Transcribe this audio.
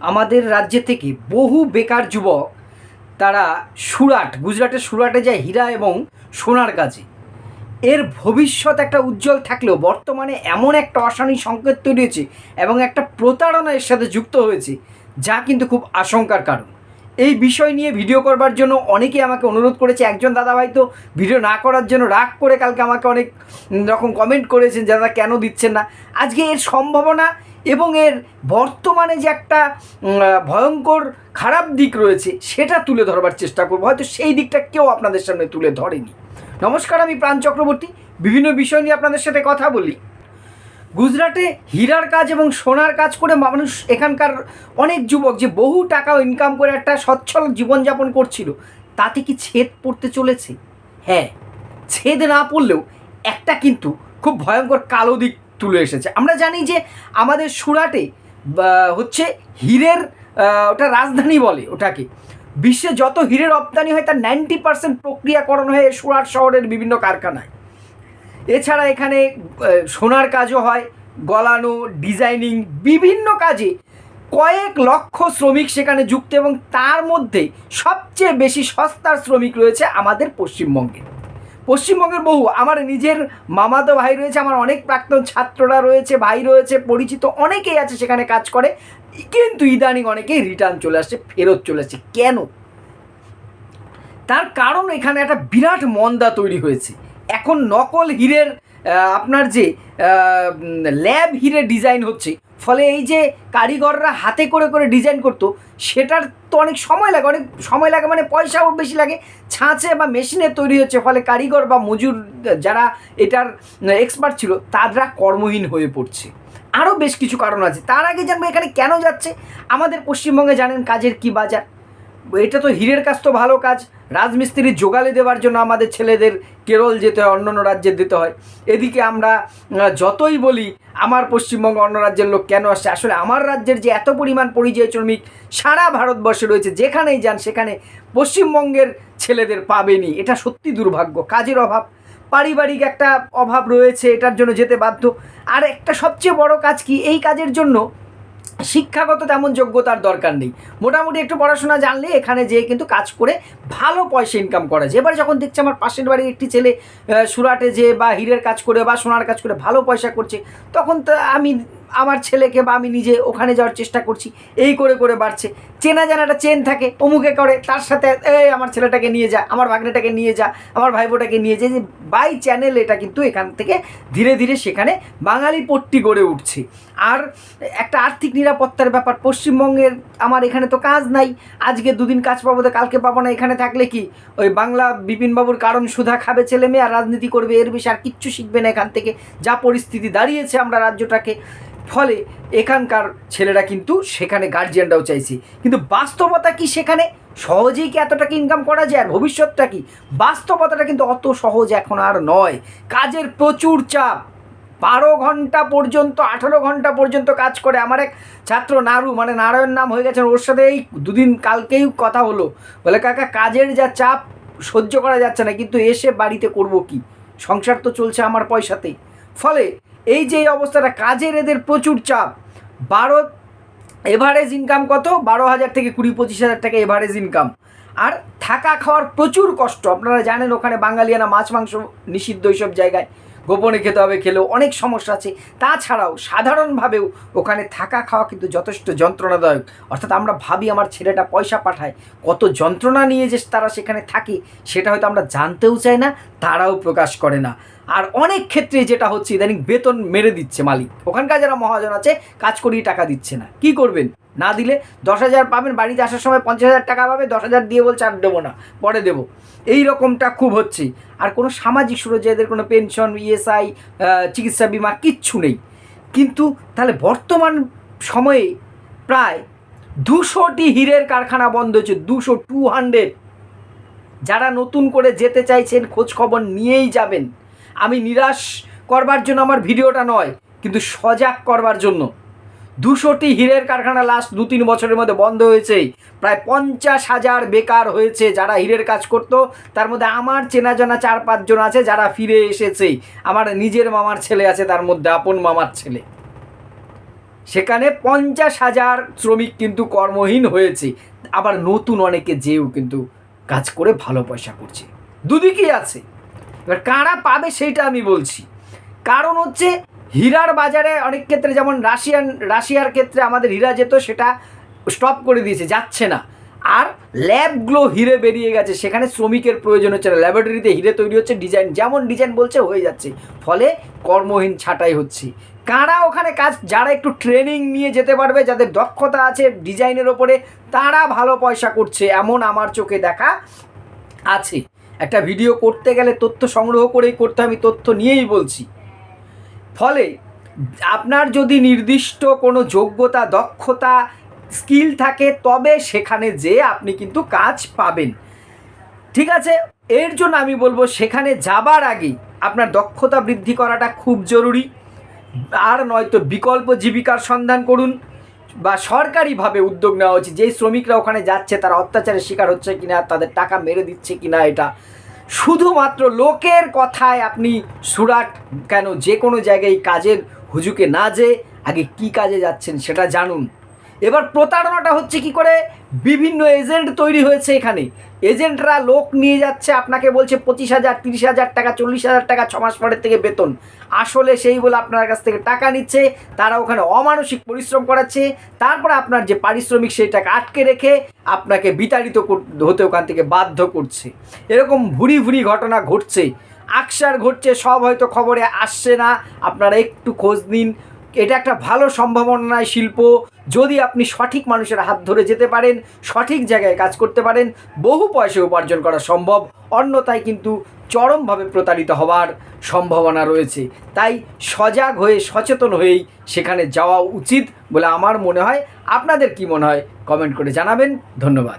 আমাদের রাজ্যে থেকে বহু বেকার যুবক তারা সুরাট, গুজরাটের সুরাটে যায় হীরা এবং সোনার কাজে এর ভবিষ্যৎ একটা উজ্জ্বল থাকলেও বর্তমানে এমন একটা অশানী সংকেত তৈরি হয়েছে এবং একটা প্রতারণা এর সাথে যুক্ত হয়েছে, যা কিন্তু খুব আশঙ্কার কারণ। এই বিষয় নিয়ে ভিডিও করবার জন্য অনেকেই আমাকে অনুরোধ করেছে, একজন দাদাভাই তো ভিডিও না করার জন্য রাগ করে কালকে আমাকে অনেক রকম কমেন্ট করেছেন, যে দাদা কেন দিচ্ছেন না? আজকে এর সম্ভাবনা এবং এর বর্তমানে যে একটা ভয়ঙ্কর খারাপ দিক রয়েছে, সেটা তুলে ধরবার চেষ্টা করব। হয়তো সেই দিকটা কেউ আপনাদের সামনে তুলে ধরেনি। নমস্কার, আমি প্রাণ চক্রবর্তী। বিভিন্ন বিষয় নিয়ে আপনাদের সাথে কথা বলি। গুজরাটে হীরার কাজ এবং সোনার কাজ করে মানুষ এখানকার অনেক যুবক যে বহু টাকা ইনকাম করে একটা সচ্ছল জীবনযাপন করছিল, তাতে কি ছেদ পড়তে চলেছে? হ্যাঁ ছেদ না পড়লেও একটা কিন্তু খুব ভয়ঙ্কর কালো দিক তুলে এসেছে। আমরা জানি যে আমাদের সুরাটে হচ্ছে হীরের ওটা রাজধানী বলে ওটাকে। বিশ্বে যত হীরের রপ্তানি হয়, তার নাইনটি পার্সেন্ট প্রক্রিয়াকরণ হয়ে সুরাট শহরের বিভিন্ন কারখানায়। এছাড়া এখানে সোনার কাজও হয়, গলানো, ডিজাইনিং, বিভিন্ন কাজে কয়েক লক্ষ শ্রমিক সেখানে যুক্ত এবং তার মধ্যে সবচেয়ে বেশি সস্তার শ্রমিক রয়েছে আমাদের পশ্চিমবঙ্গে। পশ্চিমবঙ্গের বহু, আমার নিজের মামাতো ভাই রয়েছে, আমার অনেক প্রাক্তন ছাত্ররা রয়েছে, ভাই রয়েছে, পরিচিত অনেকেই আছে সেখানে কাজ করে, কিন্তু ইদানিং অনেকেই রিটার্ন চলে আসছে, ফেরত চলে আসছে। কেন? তার কারণ এখানে একটা বিরাট মন্দা তৈরি হয়েছে। এখন নকল হীরের আপনার যে ল্যাব হিরে ডিজাইন হচ্ছে ফলে এই যে কারিগররা হাতে করে করে ডিজাইন করতো, সেটার তো অনেক সময় লাগে, অনেক সময় লাগে মানে পয়সাও বেশি লাগে, ছাঁচে বা মেশিনে তৈরি হচ্ছে, ফলে কারিগর বা মজুর যারা এটার এক্সপার্ট ছিল, তারা কর্মহীন হয়ে পড়ছে। আরও বেশ কিছু কারণ আছে। তার আগে জানব এখানে কেন যাচ্ছে? আমাদের পশ্চিমবঙ্গে জানেন কাজের কি বাজার? এটা তো হীরের কাজ তো ভালো কাজ। রাজমিস্ত্রি জোগালে দেওয়ার জন্য আমাদের ছেলেদের কেরল যেতে হয় অন্য অন্য রাজ্যে দিতে হয়। এদিকে আমরা যতই বলি, আমার পশ্চিমবঙ্গ অন্য রাজ্যের লোক কেন আসছে? আসলে আমার রাজ্যের যে এত পরিমাণ পরিযায়ী শ্রমিক সারা ভারতবর্ষে রয়েছে, যেখানেই যান সেখানে পশ্চিমবঙ্গের ছেলেদের পাবেনি এটা সত্যি দুর্ভাগ্য, কাজের অভাব। পারিবারিক একটা অভাব রয়েছে, এটার জন্য যেতে বাধ্য। আর একটা সবচেয়ে বড় কাজ কি, এই কাজের জন্য শিক্ষাগত তেমন যোগ্যতার দরকার নেই। মোটামুটি একটু পড়াশোনা জানলে এখানে যেয়ে কিন্তু কাজ করে ভালো পয়সা ইনকাম করা। যায় এবার যখন দেখছে আমার পাশের বাড়ির একটি ছেলে সুরাটে যে বা হিরের কাজ করে বা সোনার কাজ করে ভালো পয়সা করছে, তখন তো আমি আমার ছেলেকে বা আমি নিজে ওখানে যাওয়ার চেষ্টা করছি, এই করে করে বাড়ছে। চেনা জানা একটা চেন থাকে, অমুকে করে, তার সাথে এই আমার ছেলেটাকে নিয়ে যা, আমার ভাগ্নেটাকে নিয়ে যা, আমার ভাইবোটাকে নিয়ে যা যে বাই চ্যানেল এটা কিন্তু এখান থেকে ধীরে ধীরে সেখানে বাঙালি পট্টি গড়ে উঠছে। আর একটা আর্থিক নিরাপত্তার ব্যাপার, পশ্চিমবঙ্গের আমার এখানে তো কাজ নাই, আজকে দুদিন কাজ পাবো তো কালকে পাবো না, এখানে থাকলে কি? ওই বাংলা বিপিনবাবুর কারণ সুধা খাবে ছেলে মেয়ে আর রাজনীতি করবে, এর বেশি আর কিচ্ছু শিখবে না এখান থেকে। যা পরিস্থিতি দাঁড়িয়েছে আমরা রাজ্যটাকে ফলে এখানকার ছেলেরা কিন্তু সেখানে গার্জিয়ানরাও চাইছে। কিন্তু বাস্তবতা কি সেখানে? সহজেই কি এত টাকা ইনকাম করা যায়? আর ভবিষ্যৎটা কি? বাস্তবতাটা কিন্তু অত সহজ এখন আর নয়। কাজের প্রচুর চাপ। বারো ঘণ্টা পর্যন্ত, আঠারো ঘণ্টা পর্যন্ত কাজ করে। আমার এক ছাত্র, নারু মানে নারায়ণ নাম হয়ে গেছেন ওর সাথে এই দুদিন কালকেই কথা হলো। বলে, কাকা, কাজের যা চাপ, সহ্য করা যাচ্ছে না। কিন্তু এসে বাড়িতে করব কি? সংসার তো চলছে আমার পয়সাতেই। ফলে এই যে অবস্থাটা, কাজের এদের প্রচুর চাপ। বারো এভারেজ ইনকাম কত? বারো হাজার থেকে কুড়ি, পঁচিশ হাজার টাকা এভারেজ ইনকাম আর থাকা খাওয়ার প্রচুর কষ্ট। আপনারা জানেন ওখানে বাঙালিয়ানা মাছ মাংস নিষিদ্ধ এইসব জায়গায়। গোপনে খেতে হবে, খেলেও অনেক সমস্যা আছে। তাছাড়াও সাধারণভাবেও ওখানে থাকা খাওয়া কিন্তু যথেষ্ট যন্ত্রণাদায়ক। অর্থাৎ আমরা ভাবি আমার ছেলেটা পয়সা পাঠায়, কত যন্ত্রণা নিয়ে যে তারা সেখানে থাকে, সেটা হয়তো আমরা জানতেও চাই না, তারাও প্রকাশ করে না। আর অনেক ক্ষেত্রে যেটা হচ্ছে, ইদানিং বেতন মেরে দিচ্ছে মালিক। ওখানকার যারা মহাজন আছে, কাজ করিয়ে টাকা দিচ্ছে না। কি করবেন? না দিলে দশ হাজার পাবেন, বাড়িতে আসার সময় পঞ্চাশ হাজার টাকা পাবে, দশ হাজার দিয়ে বলছে আর দেবো না, পরে দেবো। এই রকমটা খুব হচ্ছে। আর কোনো সামাজিক সুরক্ষা এদের কোনো পেনশন, ইএসআই চিকিৎসা বিমা কিচ্ছু নেই। কিন্তু তাহলে বর্তমান সময়ে প্রায় দুশোটি হীরের কারখানা বন্ধ হয়েছে, দুশো টু হান্ড্রেড যারা নতুন করে যেতে চাইছেন, খোঁজ খবর নিয়েই যাবেন। আমি নিরাশ করবার জন্য আমার ভিডিওটা নয়, কিন্তু সজাগ করবার জন্য। দুশোটি হীরের কারখানা লাস্ট দু তিন বছরের মধ্যে বন্ধ হয়েছে প্রায় পঞ্চাশ হাজার বেকার হয়েছে যারা হীরের কাজ করত। তার মধ্যে আমার চেনা জানা চার পাঁচজন আছে যারা ফিরে এসেছে আমার নিজের মামার ছেলে আছে, তার মধ্যে আপন মামার ছেলে। সেখানে পঞ্চাশ হাজার শ্রমিক কিন্তু কর্মহীন হয়েছে। আবার নতুন অনেকে যেও কিন্তু কাজ করে ভালো পয়সা করছে। দুদিকেই আছে। এবার কারা পাবে সেইটা আমি বলছি। কারণ হচ্ছে হীরার বাজারে অনেক ক্ষেত্রে যেমন রাশিয়ান, রাশিয়ার ক্ষেত্রে আমাদের হীরা যেত, সেটা স্টপ করে দিয়েছে, যাচ্ছে না। আর ল্যাবগুলো হিরে বেরিয়ে গেছে, সেখানে শ্রমিকের প্রয়োজন হচ্ছে না। ল্যাবরেটরিতে হিরে তৈরি হচ্ছে ডিজাইন যেমন ডিজাইন বলছে, হয়ে যাচ্ছে। ফলে কর্মহীন ছাঁটাই হচ্ছে। কারা ওখানে কাজ, যারা একটু ট্রেনিং নিয়ে যেতে পারবে, যাদের দক্ষতা আছে ডিজাইনের ওপরে, তারা ভালো পয়সা করছে, এমন আমার চোখে দেখা আছে। একটা ভিডিও করতে গেলে তথ্য সংগ্রহ করেই করতে আমি তথ্য নিয়েই বলছি। ফলে আপনার যদি নির্দিষ্ট কোনো যোগ্যতা, দক্ষতা, স্কিল থাকে, তবে সেখানে যেয়ে আপনি কিন্তু কাজ পাবেন। ঠিক আছে? এর জন্য আমি বলব, সেখানে যাবার আগে আপনার দক্ষতা বৃদ্ধি করাটা খুব জরুরি। আর নয়তো বিকল্প জীবিকার সন্ধান করুন বা সরকারিভাবে উদ্যোগ নেওয়া উচিত। যেই শ্রমিকরা ওখানে যাচ্ছে, তারা অত্যাচারের শিকার হচ্ছে কিনা, তাদের টাকা মেরে দিচ্ছে কিনা এটা শুধুমাত্র লোকের কথায় আপনি সুরাট কেন যে কোনো জায়গায় কাজের হুজুকে না যে আগে কি কাজে যাচ্ছেন সেটা জানুন। এবার প্রতারণাটা হচ্ছে কি করে? বিভিন্ন এজেন্ট তৈরি হয়েছে এখানে। এজেন্টরা লোক নিয়ে যাচ্ছে, আপনাকে বলছে পঁচিশ হাজার, তিরিশ হাজার টাকা, চল্লিশ হাজার টাকা ছ মাস পরের থেকে বেতন। আসলে সেই বলে আপনার কাছ থেকে টাকা নিচ্ছে, তারা ওখানে অমানসিক পরিশ্রম করাচ্ছে, তারপরে আপনার যে পারিশ্রমিক সেই টাকা আটকে রেখে আপনাকে বিতাড়িত হতে ওখান থেকে বাধ্য করছে। এরকম ভুরি ভুরি ঘটনা ঘটছে আকসার ঘটছে, সব হয়তো খবরে আসছে না। আপনারা একটু খোঁজ নিন এটা একটা ভালো সম্ভাবনায় শিল্প। যদি আপনি সঠিক মানুষের হাত ধরে যেতে পারেন, সঠিক জায়গায় কাজ করতে পারেন, বহু পয়সা উপার্জন করা সম্ভব, অন্যথায় কিন্তু চরমভাবে প্রতারিত হওয়ার সম্ভাবনা রয়েছে। তাই সজাগ হয়ে, সচেতন হয়েই সেখানে যাওয়া উচিত বলে আমার মনে হয়। আপনাদের কি মনে হয়? কমেন্ট করে জানাবেন। ধন্যবাদ।